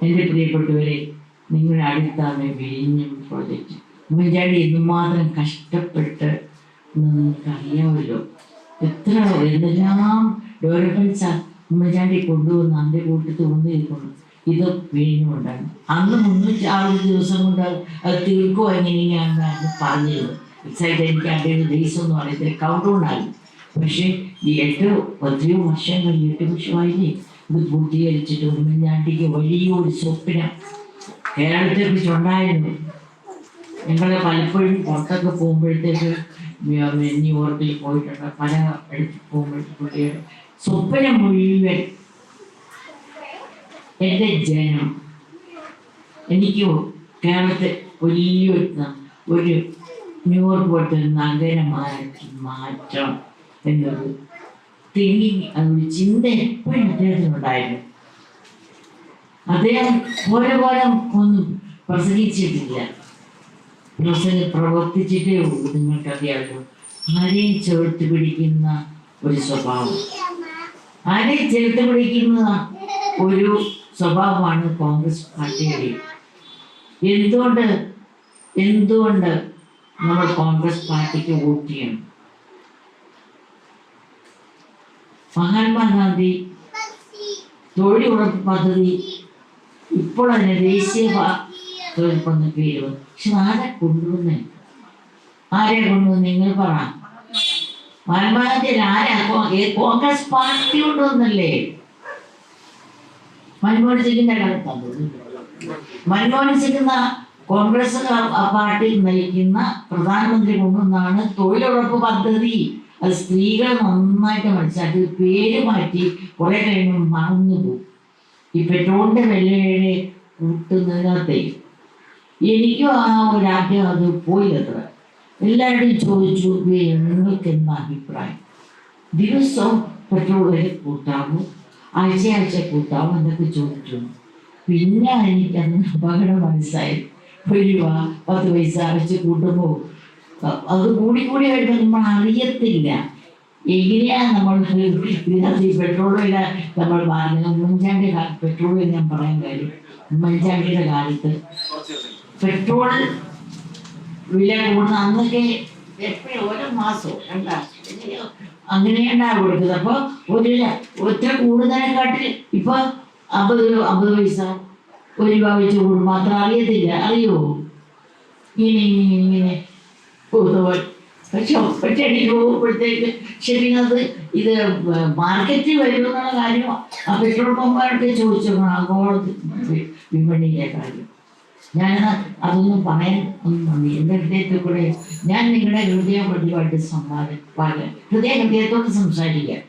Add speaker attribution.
Speaker 1: എന്റെ പ്രിയപ്പെട്ടവരെ നിങ്ങളുടെ അടുത്താണ് വിഴിഞ്ഞം പ്രോജക്റ്റ് ഉമ്മൻചാണ്ടി എന്തുമാത്രം കഷ്ടപ്പെട്ട് നിങ്ങൾക്കറിയാമല്ലോ. എത്ര എന്തെല്ലാം ഡെവലപ്മെന്റ്സ് ഉമ്മൻചാണ്ടി കൊണ്ടുവന്ന് അതിന്റെ കൂട്ടത്തിൽ കൊണ്ടുവരുന്നു ഇത് വിഴിഞ്ഞുകൊണ്ടാണ്. അന്ന് മുന്നൂറ്റി അറുപത് ദിവസം കൊണ്ട് അത് തീർക്കോ എങ്ങനെയാണെന്നാണ് പറഞ്ഞത് എക്സൈറ്റ് എനിക്ക് അതിന്റെ ഡേയ്സ് ഒന്നും അറിയത്തില്ല. കൗണ്ട് ഉണ്ടായി പക്ഷേ ഈ എട്ട് പത്തിയോ വർഷം കഴിഞ്ഞിട്ട് വിഷയമായില്ലേ ഇത് പൂർത്തീകരിച്ചിട്ട് ഉമ്മൻചാണ്ടിക്ക് വലിയൊരു സ്വപ്നം. കേരളത്തെ കുറിച്ചുണ്ടായിരുന്നു ഞങ്ങൾ പലപ്പോഴും പുറത്തൊക്കെ പോകുമ്പോഴത്തേക്ക് ന്യൂയോർക്കിൽ പോയിട്ടുണ്ട്. പല ഇടത്ത് പോകുമ്പോഴത്തേക്ക് സ്വപ്നം മുഴുവൻ എന്റെ ജനം എനിക്ക് കേരളത്തെ വലിയൊരു ഒരു ന്യൂയോർക്ക് പോലത്തെ നഗരമായി മാറ്റണം എന്നൊരു തിങ്കിങ് അതൊരു ചിന്ത എപ്പോഴും അദ്ദേഹത്തിനുണ്ടായിരുന്നു. അദ്ദേഹം പോലെ പോലെ ഒന്നും പ്രസംഗിച്ചിട്ടില്ല. പ്രസംഗം പ്രവർത്തിച്ചിട്ടേ ഉള്ളൂ നിങ്ങൾക്കറിയാമല്ലോ ആരെയും ചേർത്ത് പിടിക്കുന്ന ഒരു സ്വഭാവം. ആരെയും ചേർത്ത് പിടിക്കുന്ന ഒരു സ്വഭാവമാണ് കോൺഗ്രസ് പാർട്ടിയുടെ എന്തുകൊണ്ട് എന്തുകൊണ്ട് നമ്മൾ കോൺഗ്രസ് പാർട്ടിക്ക് വോട്ട് ചെയ്യണം? മഹാത്മാഗാന്ധി തൊഴിലുറപ്പ് പദ്ധതി ഇപ്പോൾ അതിന് ദേശീയ തൊഴിലുറപ്പെന്ന് പേര് പക്ഷെ ആരെ കൊണ്ടുവന്നേ? ആരെ കൊണ്ടുവന്ന് നിങ്ങൾ പറ. മഹാത്മാഗാന്ധി ആരാ? കോൺഗ്രസ് പാർട്ടി കൊണ്ടുവന്നല്ലേ? മൻമോഹൻ സിംഗിന്റെ കാലത്താണ് മൻമോഹൻ സിംഗ് എന്ന കോൺഗ്രസ് പാർട്ടി നയിക്കുന്ന പ്രധാനമന്ത്രി കൊണ്ടുവന്നാണ് തൊഴിലുറപ്പ് പദ്ധതി. അത് സ്ത്രീകൾ നന്നായിട്ട് മനസ്സിലാക്കി പേര് മാറ്റി കുറെ കഴിയുമ്പോൾ മറന്നു പോകും. ഈ പെട്രോളിന്റെ വിലയുടെ കൂട്ടുന്നതിനകത്തെ എനിക്കും ആ ഒരു ആദ്യം അത് പോയില്ലത്ര. എല്ലാവരുടെയും ചോദിച്ചു "ഏ, നിങ്ങൾക്ക് എന്താ അഭിപ്രായം? ദിവസവും പെട്രോൾ വില കൂട്ടാവും ആഴ്ച ആഴ്ച കൂട്ടാമോ എന്നൊക്കെ ചോദിച്ചു പിന്നെ എനിക്കന്ന് അപകടം മനസ്സായി ഒരു പത്ത് പൈസ വെച്ച് കൂട്ടുമ്പോൾ അത് കൂടി കൂടി വരുമ്പോൾ നമ്മൾ അറിയത്തില്ല. എങ്ങനെയാ നമ്മൾ ഇതിനകത്ത് ഈ പെട്രോൾ വില നമ്മൾ പറഞ്ഞത് ഉമ്മൻചാണ്ടി വില ഞാൻ പറയാൻ കാര്യം. ഉമ്മൻചാണ്ടിയുടെ കാലത്ത് പെട്രോൾ വില കൂടുന്ന അന്നൊക്കെ എപ്പോഴും ഓരോ മാസവും രണ്ടാ എങ്ങനെയോ അങ്ങനെയാണ് കൊടുക്കുന്നത് അപ്പോൾ ഒരു ഒറ്റ കൂടുതലെക്കാട്ടിൽ ഇപ്പൊ അമ്പത് അമ്പത് പൈസ ഒരു രൂപ വെച്ച് കൂടും. മാത്രം അറിയത്തില്ല. അറിയോ? ഇങ്ങനെ ഇങ്ങനെ ഇങ്ങനെ. പോകുന്നവർ. പക്ഷെ ഒറ്റയടിക്ക് പോകുമ്പോഴത്തേക്ക് ശരി അത് ഇത് മാർക്കറ്റിൽ വരുമെന്നുള്ള കാര്യം ആ പെട്രോൾ പമ്പുകാരൊക്കെ ചോദിച്ചു ആഗോള വിപണിയിലെ കാര്യം. ഞാൻ അതൊന്നും പറയാൻ ഒന്നും എന്റെ ഹൃദയത്തിൽ കൂടെ ഞാൻ നിങ്ങളുടെ ഹൃദയം പ്രതിപാട്ട് സംവാദം ഹൃദയ ഹൃദയത്തോട് സംസാരിക്കാം.